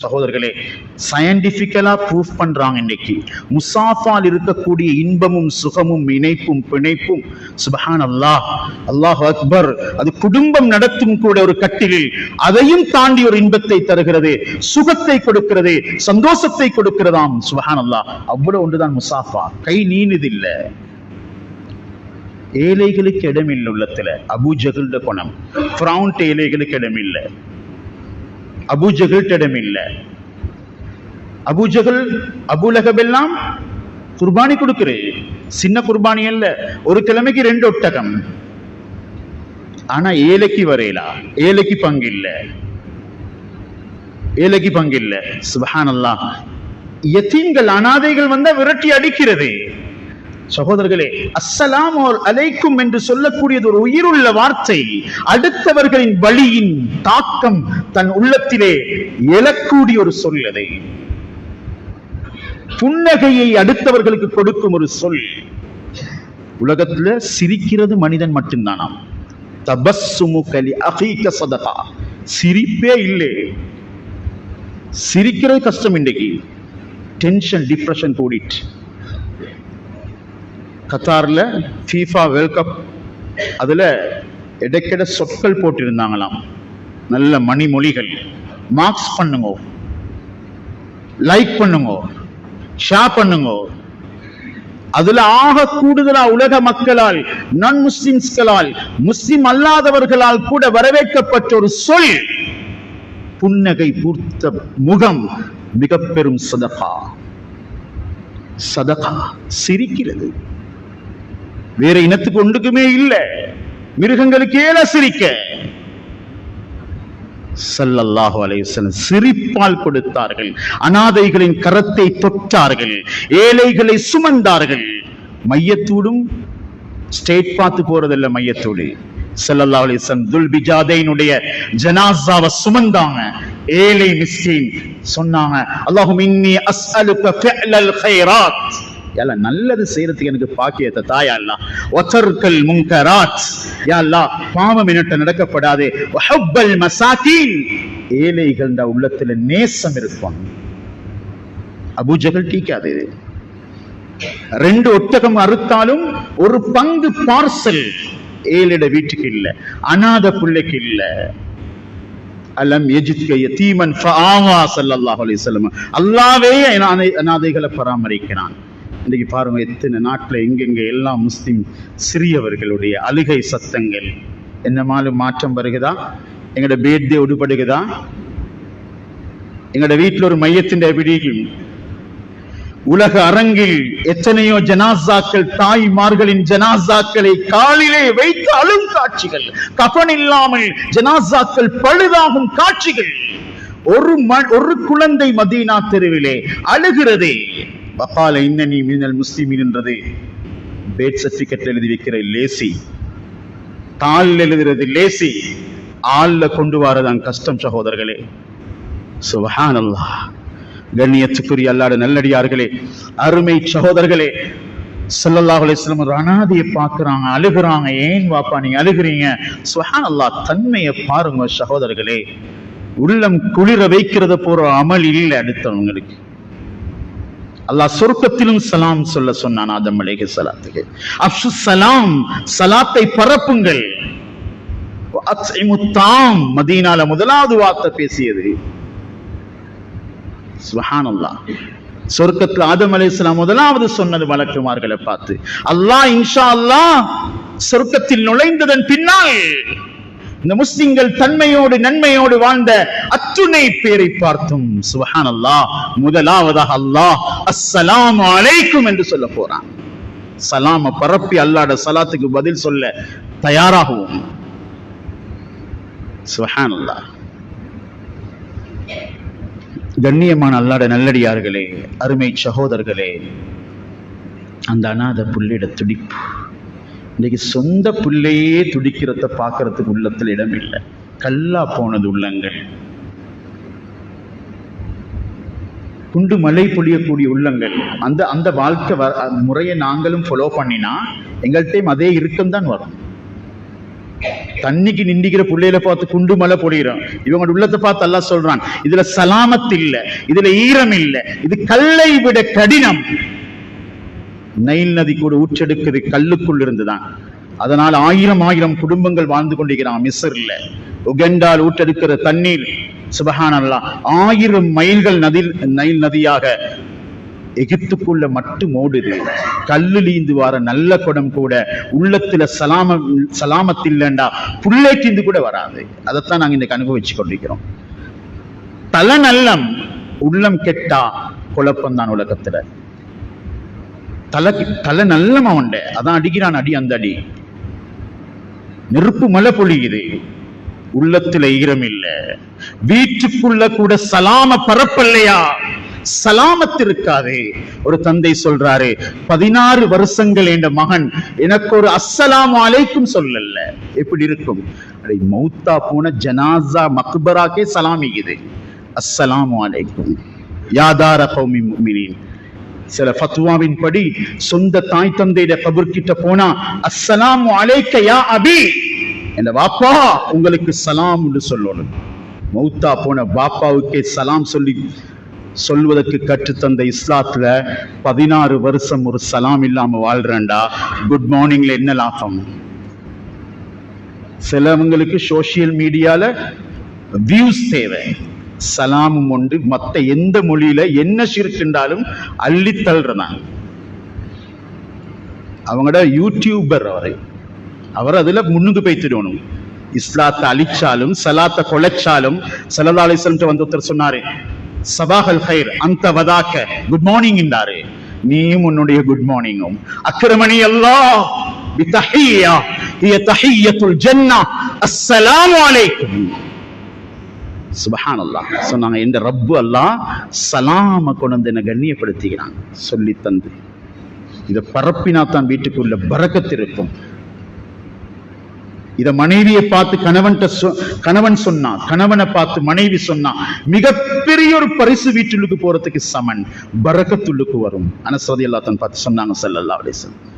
சகோதரர்களே சயின்டிபிக்கலா ப்ரூஃப் பண்றாங்க இன்னைக்கு. முசாஃபால் இருக்கக்கூடிய இன்பமும் சுகமும் இணைப்பும் பிணைப்பும் சுபஹான் அல்லாஹ் அல்லாஹ் அக்பர் அது குடும்பம் நடத்தும் கூட ஒரு கட்டிலில் அதையும் தாண்டி ஒரு இன்பத்தை தருகிறது சுகத்தை கொடுக்கிறது சந்தோஷத்தை கொடுக்கிறதாம் சுபஹான் அல்லாஹ் அவ்வளவு ஒன்றுதான் முசாஃபா. கை நீனுதில்லை ஏழைகளுக்கு இடமில்லை உள்ளத்துல. அபூஜகல்ட குணம் ஃப்ரவுண்ட் ஏழைகளுக்கு இடமில்லை. அபூஜகல் இல்லை. அபூஜகல் அபூலகப் எல்லாம் குர்பானி கொடுக்குறது. சின்ன குர்பானி அல்ல. ஒரு கிழமைக்கு ரெண்டு ஒட்டகம். ஆனா ஏழைக்கு வரையலா? ஏழைக்கு பங்கு இல்லை. ஏழைக்கு பங்கு இல்லை. சுபஹான் அல்லாஹ் யத்தீம்கள் அனாதைகள் வந்தா விரட்டி அடிக்கிறது. சகோதரர்களே அஸ்ஸலாம் அலைக்கும் என்று சொல்லக்கூடியது ஒரு உயிருள்ள வார்த்தை. அடுத்தவர்களின் வழியின் தாக்கம் தன் உள்ளத்திலே எழக்கூடிய ஒரு சொல் அதை. புன்னகையை அடுத்தவர்களுக்கு கொடுக்கும் ஒரு சொல். உலகத்துல சிரிக்கிறது மனிதன் மட்டும்தானாம். தபஸ்ஸுமு அகீக சதகா. சிரிப்பே இல்லை. சிரிக்கிறது கஷ்டம் இன்றைக்கு டென்ஷன் டிப்ரெஷன் கூடிட்டு கத்தாரில் ஃபீஃபா வேர்ல்ட் கப் அதில் இடைக்கிட சொற்கள் போட்டிருந்தாங்களாம். நல்ல மணிமொழிகள். மார்க்ஸ் பண்ணுங்க. லைக் பண்ணுங்க. ஷேர் பண்ணுங்க. அதுல ஆக கூடுதலா உலக மக்களால் நான் முஸ்லிம்ஸ்களால் முஸ்லிம் அல்லாதவர்களால் கூட வரவேற்கப்பட்ட ஒரு சொல் புன்னகை பூர்த்த முகம் மிக பெரும் சதகா. சதகா சிரிக்கிறது. வேற இனத்துக்கு ஒன்றுக்குமே இல்ல. மிருகங்களுக்கு சிரிக்க சல்லல்லாஹு அலைஹி சிரிப்பால் கொடுத்தார்கள். அனாதைகளின் கரத்தை தொட்டார்கள். ஏழைகளை சுமந்தார்கள். மையத்தூடும் ஸ்டேட் பார்த்து போறதில்ல மையத்தூடு. செல்லல்லா அலைஹி வஸல்லம் ஜனாசாவை சுமந்தாங்க. ஏழை மிஸ்கின் சொன்னாங்க அல்லாஹும் இன்னி அஸ்அலுக ஃபிஅலல் கைராத். யல்ல நல்லது செய்யறதுக்கு எனக்கு பாக்கியத்தை தாயா அல்லா ஒத்தர்கள் முங்கராத் யா பாவம் என்னட்ட நடக்கப்படாது. வஹப்பல் மசாக்கீன் ஏழைகள் உள்ளத்துல நேசம் இருக்கும் அபூஜகல் டீக்காது ரெண்டு ஒட்டகம் அறுத்தாலும் ஒரு பங்கு பார்சல். ஏழிட வீட்டுக்கு இல்ல அநாத பிள்ளைக்கு இல்ல. அலம் எஜித்க தீமன் ஃபஆவா ஸல்லல்லாஹு அலைஹி வஸல்லம். அல்லாஹ்வே அனாதைகளை பராமரிக்கிறான். இன்றைக்கு பாருங்க எத்தனை நாட்டில் எங்கெங்க எல்லாம் முஸ்லிம் சிறியவர்களுடைய அழுகை சத்தங்கள். என்ன மாதிரி மாற்றம் வருகுதா? எங்களோட பேர்தே உடுபடுகுதா எங்களோட வீட்டில் ஒரு மையத்தின் விடியும் உலக அரங்கில் எத்தனையோ ஜனாசாக்கள் தாய்மார்களின் ஜனாசாக்களை காலிலே வைத்து அழும் காட்சிகள். கபன் இல்லாமல் ஜனாசாக்கள் பழுதாகும் காட்சிகள். ஒரு ம- ஒரு குழந்தை மதீனா தெருவிலே அழுகிறதே. வகால இன்னனி மினல் முஸ்லிமின் என்றது பேட் சர்டிபிகேட் எழுதி வைக்கிற லேசி. தாள் எழுதுறது லேசி. ஆள்ல கொண்டு வரதான் கஷ்டம் சகோதரர்களே. சுபஹானல்லாஹ். கண்ணியத்துக்குரிய அல்லாட நல்லடியார்களே அருமை சகோதரர்களே. ஸல்லல்லாஹு அலைஹி வஸல்லம் ஒரு அழுகுறாங்க. ஏன் வாப்பா நீங்க அழுகுறீங்க? அல்லா தன்மையை பாருங்க சகோதரர்களே. உள்ளம் குளிர வைக்கிறத போற அமல் இல்லை அடுத்தவங்களுக்கு. அல்லாஹ் சொர்க்கத்திலும் சலாம் சொல்ல சொன்னான் ஆதம் அலேஹி சலாத்துக்கு. அப்சு சலாம் சலாத்தை பரப்புங்கள். மதீனால முதலாவது வார்த்தை பேசியது. சுஹானல்லா சொர்க்கத்தில் ஆதம் அலைஹிஸ்ஸலாம் முதலாவது சொன்னது வழக்குமார்களை பார்த்து அல்லாஹ் இன்ஷா அல்லாஹ் சொர்க்கத்தில் நுழைந்ததன் பின்னால் இந்த முஸ்லிம்கள் தன்மையோடு நன்மையோடு வாழ்ந்த அத்துணை பேரை பார்த்தும். சுபஹானல்லாஹ் முதலாவதாக அல்லாஹ் அஸ்ஸலாம் அலைக்கும் என்று சொல்ல போறான். சலாம பரப்பி அல்லாட சலாத்துக்கு பதில் சொல்ல சுகான் அல்லாஹ் கண்ணியமான அல்லாட நல்லடியார்களே அருமை சகோதரர்களே அந்த அநாத புள்ளிட துடிப்பு. இன்னைக்கு சொந்த பிள்ளையே துடிக்கிறத பார்க்கறதுக்கு உள்ளத்தில் இடம் இல்லை கல்லா போனது உள்ளங்கள். குண்டு மழை பொழியக்கூடிய உள்ளங்கள். அந்த அந்த வாழ்க்கை வ- முறையை நாங்களும் ஃபாலோ பண்ணினா எங்கள்கிட்டயும் அதே இறுக்கம் தான் வரும். தண்ணிக்கு நிண்டிக்கிற புள்ளையில பார்த்து குண்டு மலை பொழிகிறோம் இவங்க உள்ளத்தை பார்த்து எல்லாம் சொல்றான் இதுல சலாமத் இல்லை இதுல ஈரம் இல்லை இது கல்லை விட கடினம். நைல் நதி கூட ஊற்றெடுக்குது கல்லுக்குள் இருந்துதான். அதனால் ஆயிரம் ஆயிரம் குடும்பங்கள் வாழ்ந்து கொண்டிருக்கிறான் மிஸ்ர்ல உகண்டால் ஊற்றெடுக்கிற தண்ணீர் சுபஹான் ஆயிரம் மைல்கள் நதி நைல் நதியாக எகிப்துக்குள்ள மட்டும் ஓடுது. கல்லுலீந்து வார நல்ல குடம் கூட உள்ளத்துல சலாம சலாமத்தில்லண்டா புள்ளைக்கிந்து கூட வராது. அதைத்தான் நாங்க இன்னைக்கு அனுபவிச்சு கொண்டிருக்கிறோம். தல நல்லம் உள்ளம் கெட்டா குழப்பம்தான் உலகத்துல. தலை தலை நல்ல அவன்ட அதான் அடிக்கிறான் அடி அந்த அடி. நெருப்பு மலை பொழியுது. உள்ளத்துல ஈரம் இல்ல வீட்டுக்குள்ள கூட சலாம பரப்பல்லையா? சலாமத் இருக்காது ஒரு தந்தை சொல்றாரு பதினாறு வருஷங்கள் என்ற மகன் எனக்கு ஒரு அஸ்ஸலாம் அலைக்கும் சொல்லல. எப்படி இருக்கும்? அடி மௌத்தா போன ஜனாசா மக்பராக்கே சலாமிக்குது. அஸ்ஸலாமு அலைக்கும். யாதார கௌமி முக்மினின். சில ஃபத்வாவின் படி சொந்த தாய் தந்தையிட கபர்கிட்ட போனா அஸ்ஸலாமு அலைக்கயா அபி! இந்த வாப்பா உங்களுக்கு சலாம் என்று சொல்லணும். மௌத்தா போன பாப்பாவுக்கே சலாம் சொல்லி சொல்வதற்கு கற்றுத்தந்த இஸ்லாத்துல பதினாறு வருஷம் ஒரு சலாம் இல்லாம வாழ்றேன்டா. குட் மார்னிங்ல என்ன லாபம்? சிலவங்களுக்கு சோசியல் மீடியால வியூஸ் தேவை. சலாமும் உண்டு. மத்த எந்த மொழியில என்ன சிரிக்கின்றாலும் அள்ளி தள்ளுறதான். அவங்களோட யூடியூபர் அவர். அவர் அதுல முன்னுக்கு போய்த்திடணும் இஸ்லாத்தை அழிச்சாலும் சலாத்தை கொலைச்சாலும் சலதா அலிஸ்லம்ட்டு வந்து ஒருத்தர் சொன்னாரு சபாஹல் ஹைர் அந்த வதாக்க குட் மார்னிங் என்றாரு. நீயும் உன்னுடைய குட் மார்னிங்கும். அக்கிரமணி அல்லாஹ் பிதஹியா ஹிய தஹியத்துல் ஜன்னah அஸ்ஸலாமு அலைக்கும். சுபஹான் அல்லாஹ் சொன்னாங்க என்ற ரப்பு அல்லா சலாம கொண்டு வந்து என்னை கண்ணியப்படுத்திக்கிறான் சொல்லி தந்து. இதை பரப்பினா தான் வீட்டுக்குள்ள பறக்கத்து இருக்கும். இத மனைவியை பார்த்து கணவன் கணவன் சொன்னா கணவனை பார்த்து மனைவி சொன்னா மிகப்பெரிய ஒரு பரிசு வீட்டுள்ளுக்கு போறதுக்கு சமன். பறக்கத்துள்ளுக்கு வரும். அனசதி அல்லா பார்த்து சொன்னாங்க சல்லல்லா அலிஸ்லாம்